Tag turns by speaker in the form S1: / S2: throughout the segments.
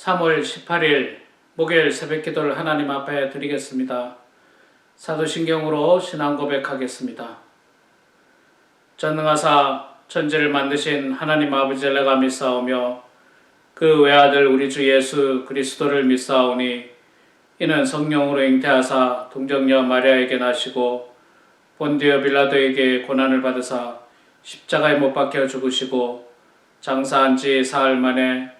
S1: 3월 18일 목요일 새벽 기도를 하나님 앞에 드리겠습니다. 사도신경으로 신앙 고백하겠습니다. 전능하사 천지를 만드신 하나님 아버지를 내가 믿사오며 그 외아들 우리 주 예수 그리스도를 믿사오니 이는 성령으로 잉태하사 동정녀 마리아에게 나시고 본디오 빌라도에게 고난을 받으사 십자가에 못 박혀 죽으시고 장사한 지 사흘 만에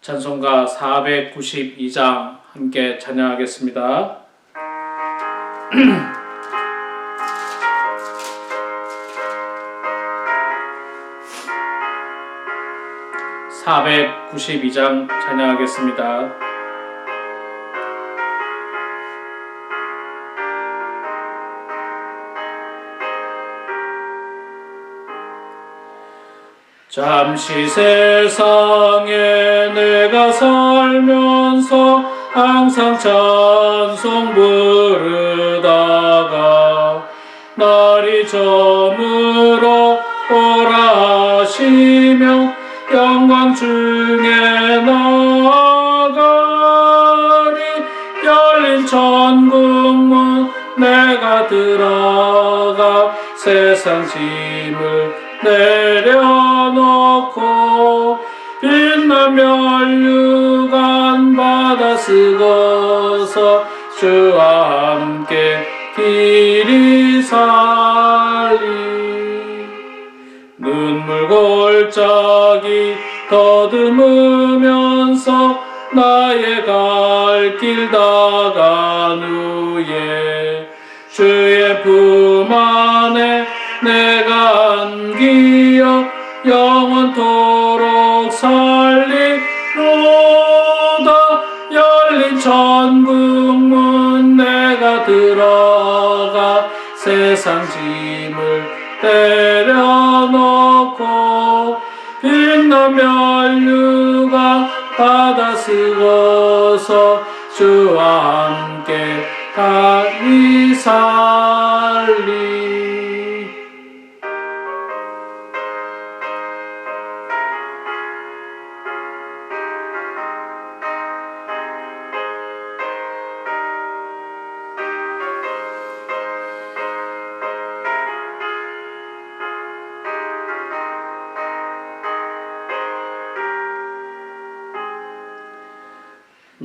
S1: 찬송가 492장 함께 찬양하겠습니다. (492장) 찬양하겠습니다. 잠시 세상에 내가 살면서 항상 찬송 부르다가 날이 저물어 오라 하시며 영광 중에 나가리 열린 천국문 내가 들어가 세상 짐을 내려 놓고 빛나 멸류관 받아 쓰고서 주와 함께 길이 살리. 눈물 골짜기 더듬으면서 나의 갈 길 다간 후에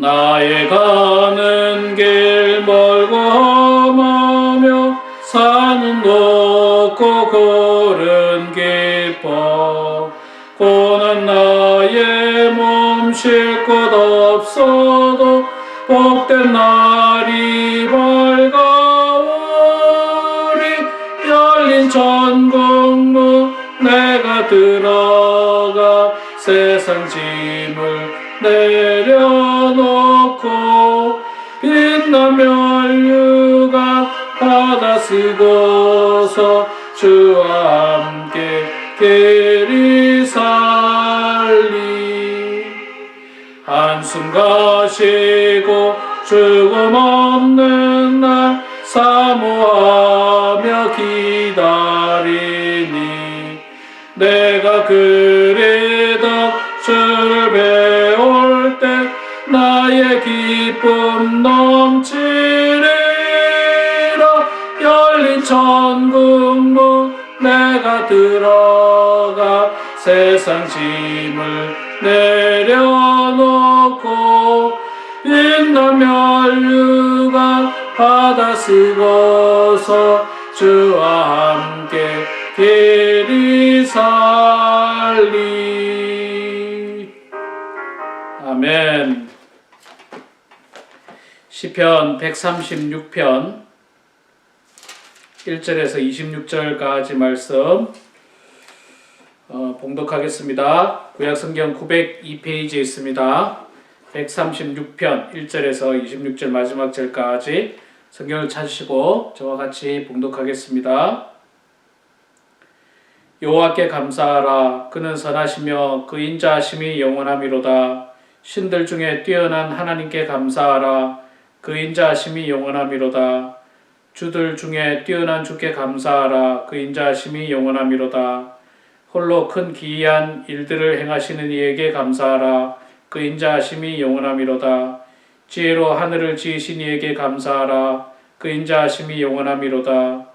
S1: 나의 가는 길 멀고 험하며 산은 높고 고른 기뻐 고난 나의 몸 쉴 곳 없어도 복된 날이 밝아오리. 열린 천국문 내가 들어가 세상 짐을 내 쓰고서 주와 함께 길이 살리. 한숨 가시고 죽음 없는 날 사모하며 기다리니 내가 그리던 주를 배울 때 나의 기쁨 넘치리 세상 짐을 내려놓고 빛나 멸류가 받아 쓰고서 주와 함께 길이 살리. 아멘. 시편 136편 1절에서 26절까지 말씀 어, 봉독하겠습니다. 구약성경 902페이지에 있습니다. 136편 1절에서 26절 마지막 절까지 성경을 찾으시고 저와 같이 봉독하겠습니다. 여호와께 감사하라 그는 선하시며 그 인자하심이 영원함이로다 신들 중에 뛰어난 하나님께 감사하라 그 인자하심이 영원함이로다 주들 중에 뛰어난 주께 감사하라 그 인자하심이 영원함이로다 홀로 큰 기이한 일들을 행하시는 이에게 감사하라. 그 인자하심이 영원함이로다. 지혜로 하늘을 지으신 이에게 감사하라. 그 인자하심이 영원함이로다.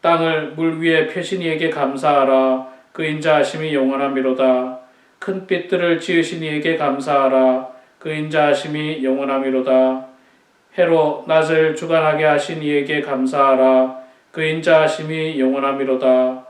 S1: 땅을 물 위에 펴신 이에게 감사하라. 그 인자하심이 영원함이로다. 큰 빛들을 지으신 이에게 감사하라. 그 인자하심이 영원함이로다. 해로 낮을 주관하게 하신 이에게 감사하라. 그 인자하심이 영원함이로다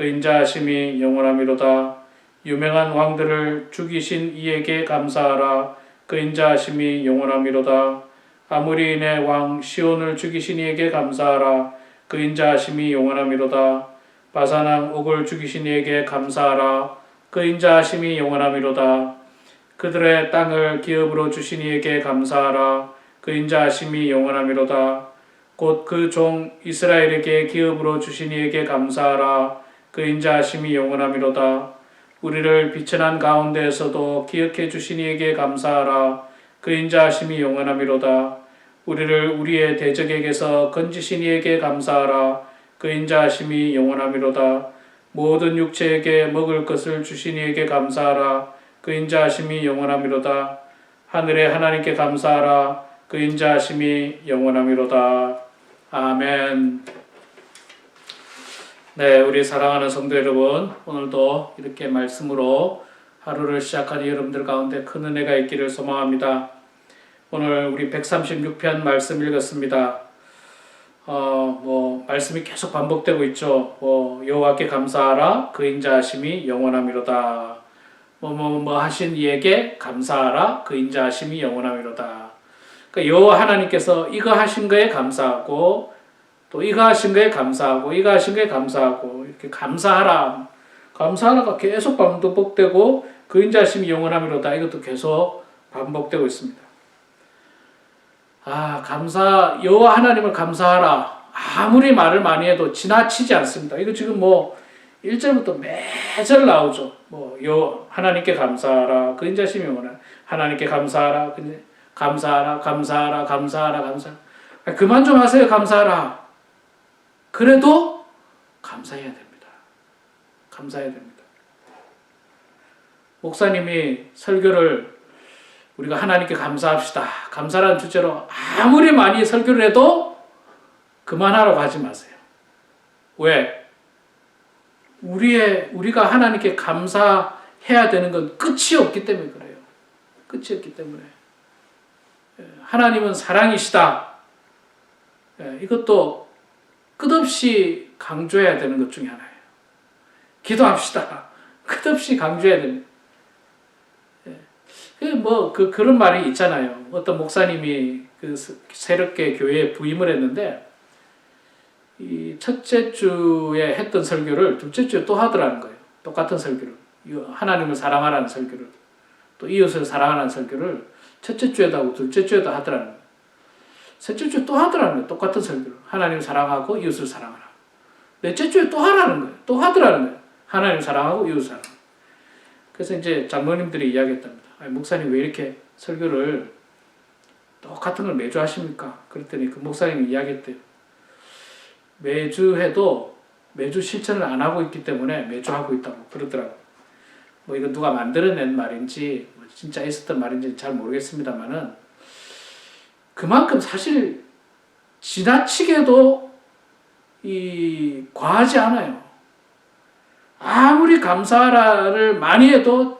S1: 그 인자하심이 영원함이로다. 유명한 왕들을 죽이신 이에게 감사하라. 그 인자하심이 영원함이로다. 아무리 내왕 시온을 죽이신 이에게 감사하라. 그 인자하심이 영원함이로다. 바사왕 옥을 죽이신 이에게 감사하라. 그 인자하심이 영원함이로다. 그들의 땅을 기업으로 주신 이에게 감사하라. 그 인자하심이 영원함이로다. 곧 그 종 이스라엘에게 기업으로 주신 이에게 감사하라 그 인자하심이 영원함이로다. 우리를 비천한 가운데에서도 기억해 주신 이에게 감사하라. 그 인자하심이 영원함이로다. 우리를 우리의 대적에게서 건지신 이에게 감사하라. 그 인자하심이 영원함이로다. 모든 육체에게 먹을 것을 주신 이에게 감사하라. 그 인자하심이 영원함이로다. 하늘의 하나님께 감사하라. 그 인자하심이 영원함이로다. 아멘 네 우리 사랑하는 성도 여러분 오늘도 이렇게 말씀으로 하루를 시작하는 여러분들 가운데 큰 은혜가 있기를 소망합니다 오늘 우리 136편 말씀 읽었습니다 어, 뭐 말씀이 계속 반복되고 있죠. 뭐 여호와께 감사하라 그 인자하심이 영원함이로다. 뭐뭐뭐 하신 이에게 감사하라 그 인자하심이 영원함이로다. 그러니까 여호와 하나님께서 이거 하신 거에 감사하고 또 이거 하신 거에 감사하고 이거 하신 거에 감사하고 이렇게 감사하라 감사하라가 계속 반복되고 그 인자하심이 영원함이로다. 이것도 계속 반복되고 있습니다. 아, 감사, 여호와 하나님을 감사하라. 아무리 말을 많이 해도 지나치지 않습니다. 이거 지금 뭐 1절부터 매절 나오죠. 뭐, 여, 하나님께 감사하라. 그 인자심이 뭐나. 하나님께 감사하라. 근데 감사하라, 감사하라, 감사하라, 감사. 아, 그만 좀 하세요, 감사하라. 그래도 감사해야 됩니다. 감사해야 됩니다. 목사님이 설교를 우리가 하나님께 감사합시다. 감사라는 주제로 아무리 많이 설교를 해도 그만하라고 하지 마세요. 왜? 우리의 우리가 하나님께 감사해야 되는 건 끝이 없기 때문에 그래요. 끝이 없기 때문에 예, 하나님은 사랑이시다. 예, 이것도 끝없이 강조해야 되는 것 중에 하나예요. 기도합시다. 끝없이 강조해야 됩니다. 그뭐그 그런 말이 있잖아요. 어떤 목사님이 그 새롭게 교회에 부임을 했는데 이 첫째 주에 했던 설교를 둘째 주에 또 하더라는 거예요. 똑같은 설교를 하나님을 사랑하라는 설교를 또 이웃을 사랑하라는 설교를 첫째 주에도 하고 둘째 주에도 하더라는 거예요. 셋째 주에 또 하더라는 거예요. 똑같은 설교를 하나님을 사랑하고 이웃을 사랑하라. 넷째 주에 또 하라는 거예요. 또 하더라는 거예요. 하나님 사랑하고 이웃 사랑. 그래서 이제 장로님들이 이야기했답니다. 아니, 목사님 왜 이렇게 설교를 똑같은 걸 매주 하십니까? 그랬더니 그 목사님이 이야기했대요. 매주 해도 매주 실천을 안 하고 있기 때문에 매주 하고 있다고 그러더라고요. 뭐 이거 누가 만들어낸 말인지 뭐 진짜 있었던 말인지 잘 모르겠습니다만은 그만큼 사실 지나치게도 이 과하지 않아요. 아무리 감사하라를 많이 해도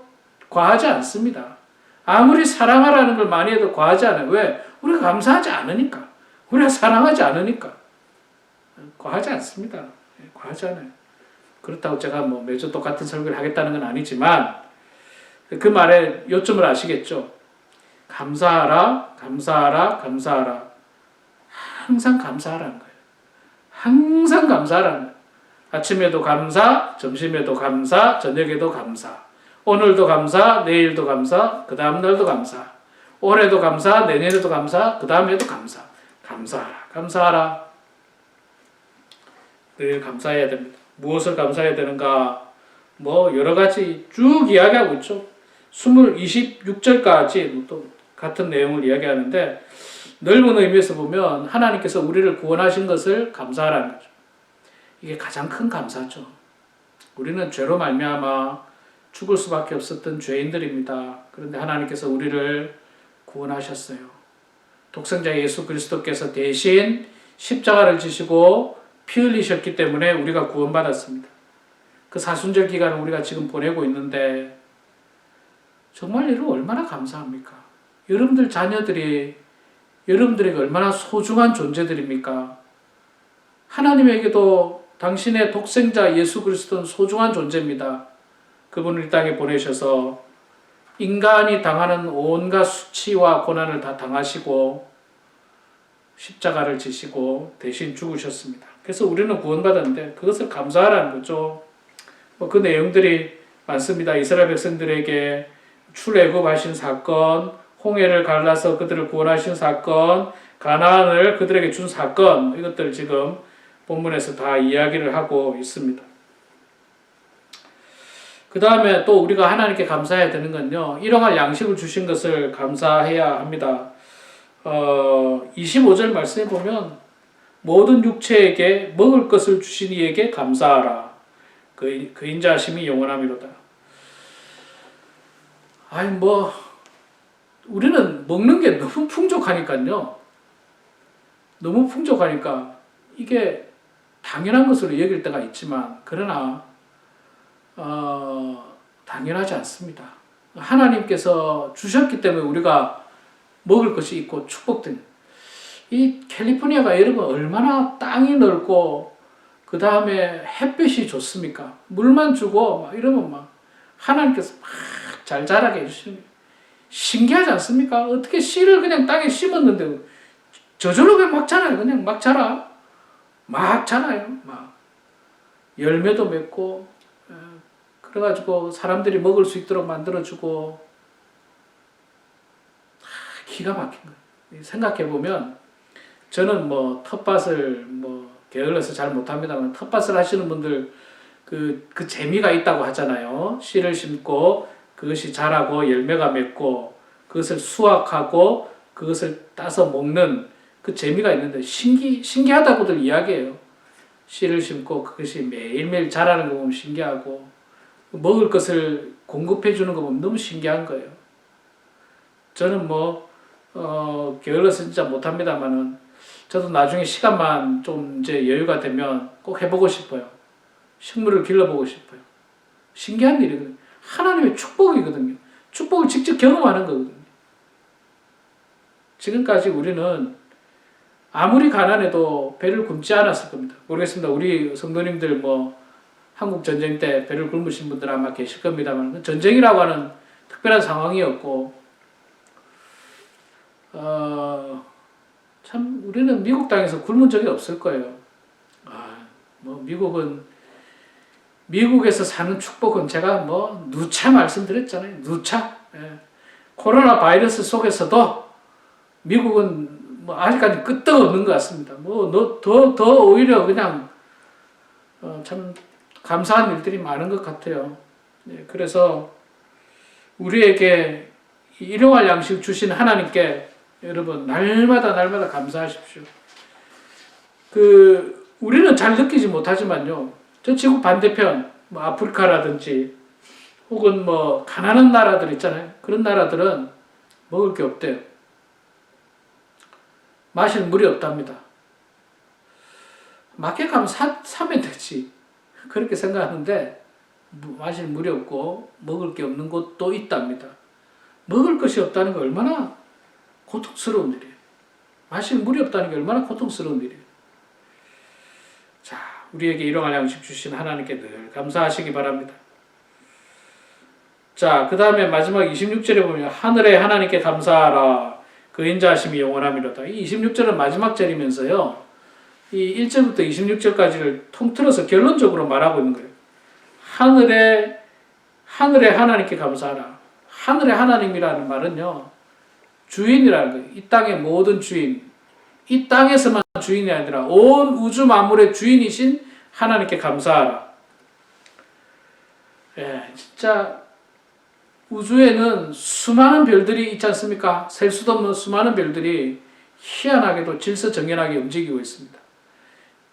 S1: 과하지 않습니다. 아무리 사랑하라는 걸 많이 해도 과하지 않아요. 왜? 우리가 감사하지 않으니까. 우리가 사랑하지 않으니까. 과하지 않습니다. 예, 과하지 않아요. 그렇다고 제가 뭐 매주 똑같은 설교를 하겠다는 건 아니지만 그 말에 요점을 아시겠죠? 감사하라, 감사하라, 감사하라. 항상 감사하라는 거예요. 항상 감사하라는 거예요. 아침에도 감사, 점심에도 감사, 저녁에도 감사. 오늘도 감사, 내일도 감사, 그 다음 날도 감사. 올해도 감사, 내년에도 감사, 그 다음에도 감사. 감사하라, 감사하라. 늘 감사해야 됩니다. 무엇을 감사해야 되는가? 뭐 여러 가지 쭉 이야기하고 있죠. 20, 26절까지 또 같은 내용을 이야기하는데 넓은 의미에서 보면 하나님께서 우리를 구원하신 것을 감사하라는 거죠. 이게 가장 큰 감사죠. 우리는 죄로 말미암아 죽을 수밖에 없었던 죄인들입니다. 그런데 하나님께서 우리를 구원하셨어요. 독생자 예수 그리스도께서 대신 십자가를 지시고 피 흘리셨기 때문에 우리가 구원받았습니다. 그 사순절 기간을 우리가 지금 보내고 있는데 정말 이를 얼마나 감사합니까? 여러분들 자녀들이 여러분들에게 얼마나 소중한 존재들입니까? 하나님에게도 당신의 독생자 예수 그리스도는 소중한 존재입니다. 그분을 이 땅에 보내셔서 인간이 당하는 온갖 수치와 고난을 다 당하시고 십자가를 지시고 대신 죽으셨습니다. 그래서 우리는 구원받았는데 그것을 감사하라는 거죠. 뭐 그 내용들이 많습니다. 이스라엘 백성들에게 출애굽하신 사건, 홍해를 갈라서 그들을 구원하신 사건, 가나안을 그들에게 준 사건 이것들 지금 본문에서 다 이야기를 하고 있습니다. 그 다음에 또 우리가 하나님께 감사해야 되는 건요. 일용할 양식을 주신 것을 감사해야 합니다. 어, 25절 말씀에 보면 모든 육체에게 먹을 것을 주신 이에게 감사하라. 그, 그 인자심이 영원함이로다. 아니 뭐 우리는 먹는 게 너무 풍족하니까요. 너무 풍족하니까 이게 당연한 것으로 여길 때가 있지만 그러나 어, 당연하지 않습니다. 하나님께서 주셨기 때문에 우리가 먹을 것이 있고 축복된 이 캘리포니아가 여러분 얼마나 땅이 넓고 그 다음에 햇빛이 좋습니까? 물만 주고 막 이러면 막 하나님께서 막 잘 자라게 거예요. 신기하지 않습니까? 어떻게 씨를 그냥 땅에 심었는데 저절로 그냥 막 자라요. 그냥 막 자라. 막 자라요. 막 열매도 맺고 에, 그래가지고 사람들이 먹을 수 있도록 만들어주고 아, 기가 막힌 거예요. 생각해 보면 저는 뭐 텃밭을 뭐 게을러서 잘 못합니다만 텃밭을 하시는 분들 그, 그 재미가 있다고 하잖아요. 씨를 심고 그것이 자라고 열매가 맺고 그것을 수확하고 그것을 따서 먹는 그 재미가 있는데 신기 신기하다고들 이야기해요. 씨를 심고 그것이 매일매일 자라는 거 보면 신기하고 먹을 것을 공급해 주는 거 보면 너무 신기한 거예요. 저는 뭐 어, 게을러서 진짜 못합니다만은 저도 나중에 시간만 좀 이제 여유가 되면 꼭 해보고 싶어요. 식물을 길러보고 싶어요. 신기한 일이거든요. 하나님의 축복이거든요. 축복을 직접 경험하는 거거든요. 지금까지 우리는 아무리 가난해도 배를 굶지 않았을 겁니다. 모르겠습니다. 우리 성도님들 뭐 한국 전쟁 때 배를 굶으신 분들 아마 계실 겁니다만 전쟁이라고 하는 특별한 상황이었고 어, 참 우리는 미국 땅에서 굶은 적이 없을 거예요. 아, 뭐 미국은 미국에서 사는 축복은 제가 뭐 누차 말씀드렸잖아요. 누차. 예. 코로나 바이러스 속에서도 미국은 뭐 아직까지 끄떡 없는 것 같습니다. 뭐 더더 더 오히려 그냥 어, 참 감사한 일들이 많은 것 같아요. 예, 그래서 우리에게 일용할 양식 주신 하나님께 여러분 날마다 날마다 감사하십시오. 그 우리는 잘 느끼지 못하지만요. 저 지구 반대편 뭐 아프리카라든지 혹은 뭐 가난한 나라들 있잖아요. 그런 나라들은 먹을 게 없대요. 마실 물이 없답니다. 마켓 가면 사, 사면 되지. 그렇게 생각하는데 무- 마실 물이 없고 먹을 게 없는 곳도 있답니다. 먹을 것이 없다는 게 얼마나 고통스러운 일이에요. 마실 물이 없다는 게 얼마나 고통스러운 일이에요. 자, 우리에게 일용할 양식 주신 하나님께 늘 감사하시기 바랍니다. 자, 그 다음에 마지막 26절에 보면 하늘의 하나님께 감사하라. 그 인자하심이 영원함이로다. 이 26절은 마지막 절이면서요. 이 1절부터 26절까지를 통틀어서 결론적으로 말하고 있는 거예요. 하늘의 하늘의 하나님께 감사하라. 하늘의 하나님이라는 말은요. 주인이라는 거예요. 이 땅의 모든 주인. 이 땅에서만 주인이 아니라 온 우주 만물의 주인이신 하나님께 감사하라. 예, 진짜 우주에는 수많은 별들이 있지 않습니까? 셀 수도 없는 수많은 별들이 희한하게도 질서정연하게 움직이고 있습니다.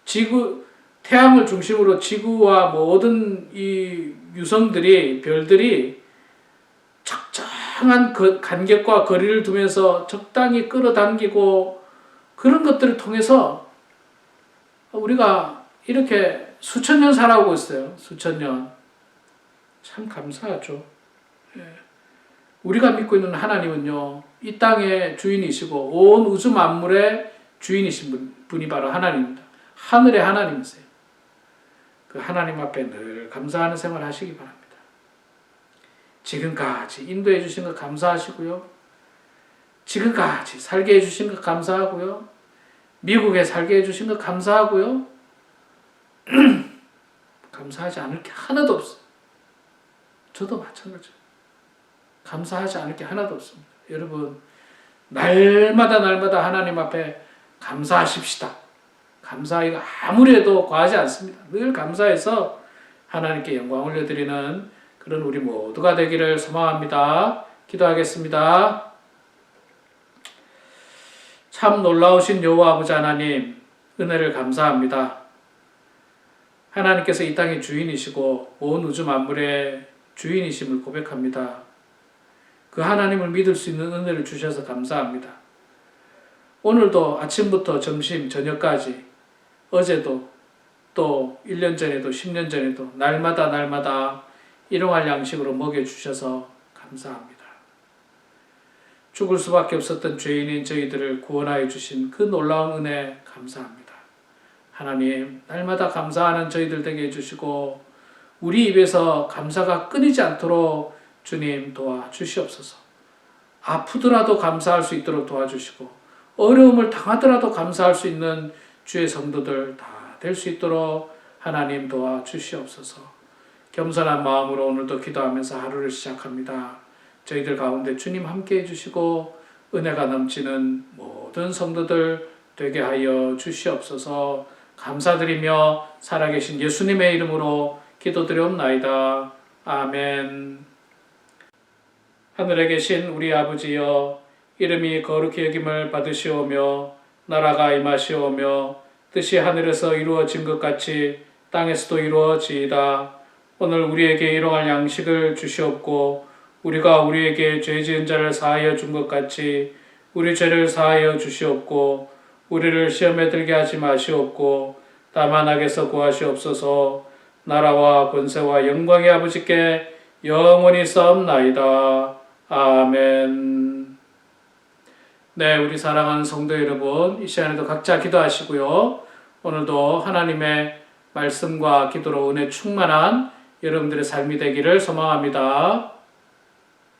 S1: 지구 태양을 중심으로 지구와 모든 이 유성들이 별들이 적정한 그 간격과 거리를 두면서 적당히 끌어당기고 그런 것들을 통해서 우리가 이렇게 수천 년 살아오고 있어요. 수천 년. 참 감사하죠. 예. 우리가 믿고 있는 하나님은요, 이 땅의 주인이시고 온 우주 만물의 주인이신 분, 분이 바로 하나님입니다. 하늘의 하나님이세요. 그 하나님 앞에 늘 감사하는 생활 하시기 바랍니다. 지금까지 인도해 주신 것 감사하시고요. 지금까지 살게 해 주신 것 감사하고요. 미국에 살게 해 주신 것 감사하고요. 감사하지 않을 게 하나도 없어요. 저도 마찬가지예요. 감사하지 않을 게 하나도 없습니다. 여러분, 날마다 날마다 하나님 앞에 감사하십시다. 감사하기가 아무래도 과하지 않습니다. 늘 감사해서 하나님께 영광 올려드리는 그런 우리 모두가 되기를 소망합니다. 기도하겠습니다. 참 놀라우신 여호와 아버지 하나님 은혜를 감사합니다. 하나님께서 이 땅의 주인이시고 온 우주 만물의 주인이심을 고백합니다. 그 하나님을 믿을 수 있는 은혜를 주셔서 감사합니다. 오늘도 아침부터 점심, 저녁까지 어제도 또 1년 전에도 10년 전에도 날마다 날마다 일용할 양식으로 먹여주셔서 감사합니다. 죽을 수밖에 없었던 죄인인 저희들을 구원하여 주신 그 놀라운 은혜 감사합니다. 하나님, 날마다 감사하는 저희들 되게 해주시고, 우리 입에서 감사가 끊이지 않도록 주님 도와주시옵소서. 아프더라도 감사할 수 있도록 도와주시고, 어려움을 당하더라도 감사할 수 있는 주의 성도들 다 될 수 있도록 하나님 도와주시옵소서. 겸손한 마음으로 오늘도 기도하면서 하루를 시작합니다. 저희들 가운데 주님 함께 해주시고 은혜가 넘치는 모든 성도들 되게 하여 주시옵소서 감사드리며 살아계신 예수님의 이름으로 기도드리옵나이다. 아멘. 하늘에 계신 우리 아버지여 이름이 거룩히 여김을 받으시오며 나라가 임하시오며 뜻이 하늘에서 이루어진 것 같이 땅에서도 이루어지이다. 오늘 우리에게 일용할 양식을 주시옵고 우리가 우리에게 죄 지은 자를 사하여 준 것 같이 우리 죄를 사하여 주시옵고 우리를 시험에 들게 하지 마시옵고 다만 악에서 구하시옵소서 나라와 권세와 영광의 아버지께 영원히 싸움나이다. 아멘. 네, 우리 사랑하는 성도 여러분, 이 시간에도 각자 기도하시고요. 오늘도 하나님의 말씀과 기도로 은혜 충만한 여러분들의 삶이 되기를 소망합니다.